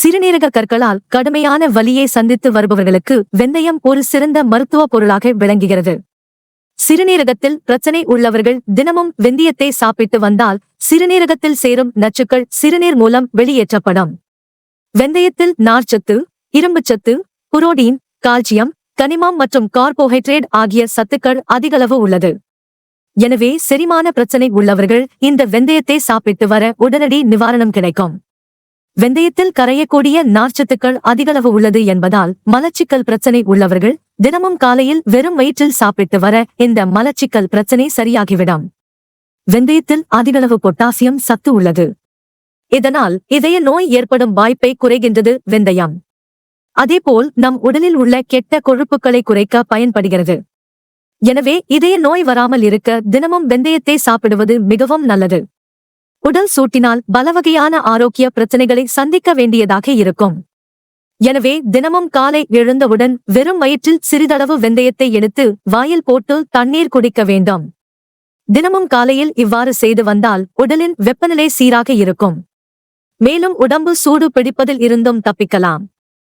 சிறுநீரக கற்களால் கடுமையான வலியை சந்தித்து வருபவர்களுக்கு வெந்தயம் ஒரு சிறந்த மருத்துவ பொருளாக விளங்குகிறது. சிறுநீரகத்தில் பிரச்சனை உள்ளவர்கள் தினமும் வெந்தயத்தை சாப்பிட்டு வந்தால் சிறுநீரகத்தில் சேரும் நச்சுக்கள் சிறுநீர் மூலம் வெளியேற்றப்படும். வெந்தயத்தில் நார்ச்சத்து இரும்புச்சத்து புரோட்டீன் கால்சியம் கனிமம் மற்றும் கார்போஹைட்ரேட் ஆகிய சத்துக்கள் அதிகளவு உள்ளது. எனவே செரிமான பிரச்சனை உள்ளவர்கள் இந்த வெந்தயத்தை சாப்பிட்டு வர உடனடி நிவாரணம் கிடைக்கும். வெந்தயத்தில் கரையக்கூடிய நார்ச்சத்துக்கள் அதிகளவு உள்ளது என்பதால் மலச்சிக்கல் பிரச்சனை உள்ளவர்கள் தினமும் காலையில் வெறும் வயிற்றில் சாப்பிட்டு வர இந்த மலச்சிக்கல் பிரச்சனை சரியாகிவிடும். வெந்தயத்தில் அதிகளவு பொட்டாசியம் சத்து உள்ளது. இதனால் இதய நோய் ஏற்படும் வாய்ப்பை குறைகின்றது வெந்தயம். அதேபோல் நம் உடலில் உள்ள கெட்ட கொழுப்புகளை குறைக்க பயன்படுகிறது. எனவே இதய நோய் வராமல் இருக்க தினமும் வெந்தயத்தை சாப்பிடுவது மிகவும் நல்லது. உடல் சூட்டினால் பலவகையான ஆரோக்கிய பிரச்சனைகளை சந்திக்க வேண்டியதாக இருக்கும். எனவே தினமும் காலை எழுந்தவுடன் வெறும் வயிற்றில் சிறிதளவு வெந்தயத்தை எடுத்து வாயில் போட்டு தண்ணீர் குடிக்க வேண்டும். தினமும் காலையில் இவ்வாறு செய்து வந்தால் உடலின் வெப்பநிலை சீராக இருக்கும். மேலும் உடம்பு சூடு பிடிப்பதில் இருந்தும் தப்பிக்கலாம்.